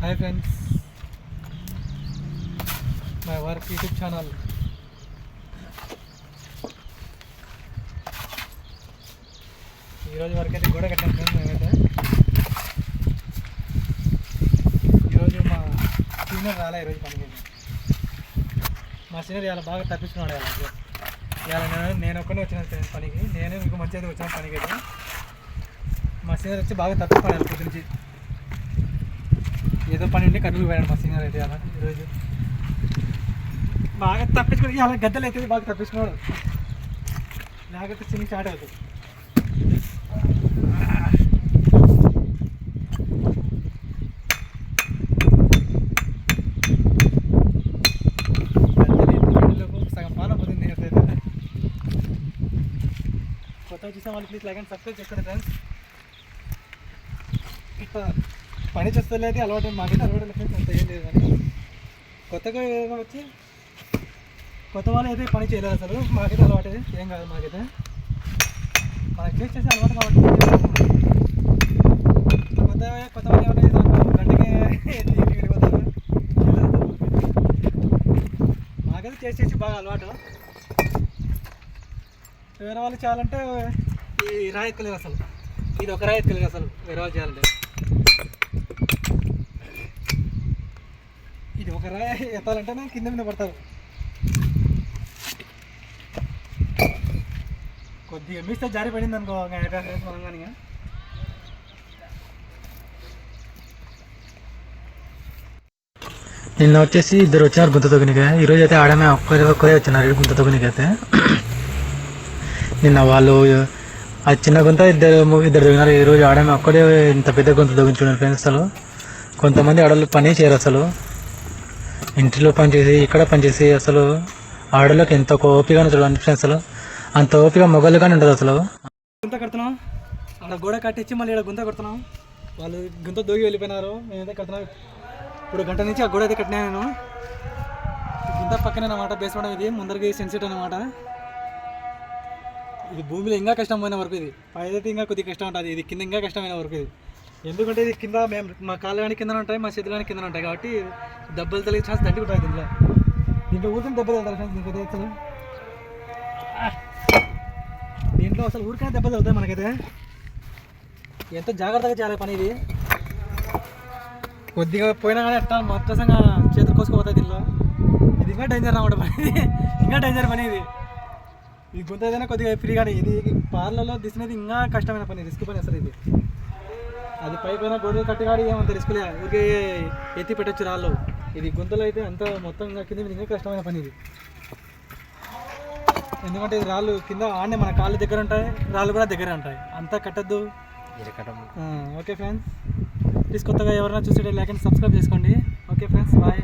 Hi friends my work YouTube channel ఈరోజు వరకు అయితే గోడ కట్టాం ఫ్రెండ్స్ మేమైతే. ఈరోజు మా సీనియర్ రాలే ఈరోజు పనికి. మా సీనియర్ ఇలా బాగా తప్పించుకున్నాడు ఇలా ఇలా నేను నేను ఒక్కనే వచ్చిన ఫ్రెండ్స్ పనికి. నేను మీకు మంచిగా వచ్చాను పనికి అయితే. మా సీనియర్ వచ్చి బాగా తప్పించుకోవాలి పొద్దు ఏదో పని ఉంటే కర్నూలు పోయాడు మా సీనియర్ అయితే అలా ఈరోజు. బాగా తప్పించుకుని అలా గద్దలు అయితే బాగా తప్పించుకున్నాడు. లేకపోతే చిన్న స్టార్ట్ అవుతుంది. గద్దెలు ఎత్తుకునేలోపు సగం పాన పోతుంది నేనైతే కొత్తగా చూసే వాళ్ళు ప్లీజ్ లైక్ అండ్ సబ్స్క్రైబ్ చేసుకోండి ఫ్రెండ్స్ ఇట్లా పని చేస్తలేదు అలవాటు మాకైతే అలవాటు లేదు. అంత ఏం లేదు కానీ కొత్తగా ఏదైనా వచ్చి కొత్త వాళ్ళు అయితే పని చేయలేదు అసలు. మాకైతే అలవాటు ఏం కాదు మాకైతే మనకి చేసి చేసే అలవాటు కాబట్టి కొత్త కొత్త వాళ్ళు ఏమైనా గంటకి వెళ్ళిపోతారు మాకైతే చేసి చేసి బాగా అలవాటు. వేరే వాళ్ళు చేయాలంటే ఈ రాయి ఎక్కలేదు అసలు. ఇది ఒక రాయి ఎక్కలేదు అసలు. వేరే వాళ్ళు చేయాలంటే. ఒక రాయి ఎత్తాలంటేనే కింద మీద పడతారు కొద్దిగా మిస్తే జారి పడింది అనుకో నిన్న వచ్చేసి ఇద్దరు వచ్చినారు గుంత తొగినికి. ఈరోజు అయితే ఆడమే ఒక్కరే ఒక్కరే వచ్చినారు గుంత తొగినికి అయితే. నిన్న వాళ్ళు ఆ చిన్న గుంత ఇద్దరు ఇద్దరు తొగినారు. ఈరోజు ఆడమే ఒక్కడే ఇంత పెద్ద గుంత తొగించుకున్నారు ఫ్రెండ్స్ అసలు. కొంతమంది ఆడవాళ్ళు పని చేయరు అసలు. ఇంటిలో పనిచేసి ఇక్కడ పని చేసి అసలు ఆడలోకి ఎంత ఓపిక చూడండి ఫ్రెండ్స్ అసలు. అంత ఓపిక మొగలు కానీ ఉండదు అసలు. గుంత కడుతున్నాం. అక్కడ గోడ కట్టించి మళ్ళీ ఇక్కడ గుంత కడుతున్నాం. వాళ్ళు గుంత దూగి వెళ్ళిపోయినారు. నేనైతే కడుతున్నాం. ఇప్పుడు గంట నుంచి ఆ గోడ అయితే కట్టినా నేను. గుంత పక్కనే అనమాట బేస్మెంట్ ఇది. ముందరికి సెన్సిట్ అనమాట ఇది భూమిలో ఇంకా కష్టం పోయిన వరకు ఇది. పైదైతే ఇంకా కొద్దిగా కష్టం ఉంటుంది. ఇది కింద ఇంకా కష్టమైన వరకు ఇది. ఎందుకంటే ఇది కింద మేము మా కాళ్ళు కానీ కింద ఉంటాయి మా చేతులు కానీ కింద ఉంటాయి కాబట్టి దెబ్బలు తగిలి ఛాన్స్ దండి ఉంటుంది దీంట్లో దీంట్లో ఊరికని దెబ్బలు తగ్గుతారు ఫ్రెండ్స్ అసలు దీంట్లో అసలు ఊరికైనా దెబ్బలు తగ్గుతాయి మనకైతే. ఎంత జాగ్రత్తగా చేయాలి పని ఇది. కొద్దిగా పోయినా కానీ అట్లా మొత్తంగా చేతులు కోసుకుపోతాయి దీనిలో ఇది ఇంకా డేంజర్ అన్నమాట పని. ఇది ఇంకా డేంజర్ పని ఇది. ఈ గుంత ఏదైనా కొద్దిగా ఫ్రీగానే ఇది పార్లలో తీసినది ఇంకా కష్టమైన పని రిస్క్ పని అసలు ఇది. అది పై పైన గొడవలు కట్టుగాడి ఏమంత రిస్క్ లే ఊరికే ఎత్తి పెట్టచ్చు రాళ్ళు. ఇది గుంతలో అయితే అంత మొత్తం కింద ఇంకా కష్టమైన పని ఇది. ఎందుకంటే ఇది రాళ్ళు కింద ఆడనే మన కాళ్ళు దగ్గర ఉంటాయి రాళ్ళు కూడా దగ్గర ఉంటాయి. అంతా కట్టద్దు. Okay friends. ప్లీజ్ కొత్తగా ఎవరైనా చూసేటే లైక్ అండ్ సబ్స్క్రైబ్ చేసుకోండి. Okay friends bye.